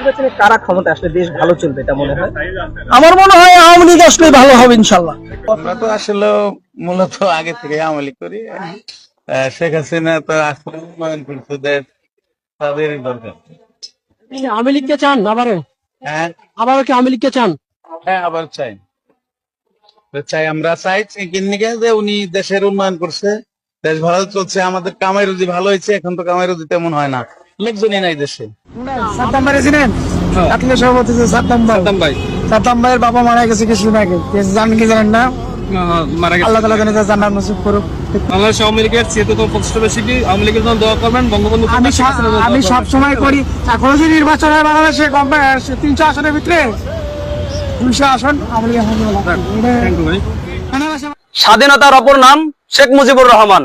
নির্বাচনে কারা ক্ষমতা আসলে দেশ ভালো চলবে এটা মনে হয়? আমার মনে হয় আওয়ামী লীগ আসলে ভালো হবে ইনশাল্লাহ। আমরা তো আসলে মূলত আগে থেকে আমলি করি। শেখ হাসিনা তো আসলে উন্নয়ন করছে দেশ তাদেরই দরকার। আওয়ামী লীগকে চান আবারও? হ্যাঁ। আবারও কি আওয়ামী লীগকে চান? হ্যাঁ আবার চাই। চাই আমরা চাই কিন্নিকে যে উনি দেশের উন্নয়ন করছে দেশ ভালো চলছে আমাদের কামাই রুজি ভালো হয়েছে এখন তো কামাই রুজি তেমন হয় না। লোকজনই নাই দেশে। সাদ্দাম ভাই ছিলেন জাতীয় সভাপতি সাদ্দাম ভাই। সাদ্দাম ভাই। সাদ্দাম ভাইয়ের বাবা মারা গেছে কিছুদিন আগে। জানেন কি জানেন না? আল্লাহ তালা জানে জানার নসিব করুক। বাংলাদেশ আওয়ামী লীগের চেতন প্রতিষ্ঠা আওয়ামী লীগের জন্য দোয়া করবেন বঙ্গবন্ধু আমি সব- আমি সব সময় করি। এখনও যে নির্বাচন হয় বাংলাদেশে তিনশো আসনের ভিতরে। দুইশো আসন আওয়ামী ভাই। স্বাধীনতার অপর নাম শেখ মুজিবুর রহমান।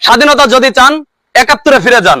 স্বাধীনতা যদি চান একাত্তরে ফিরে যান।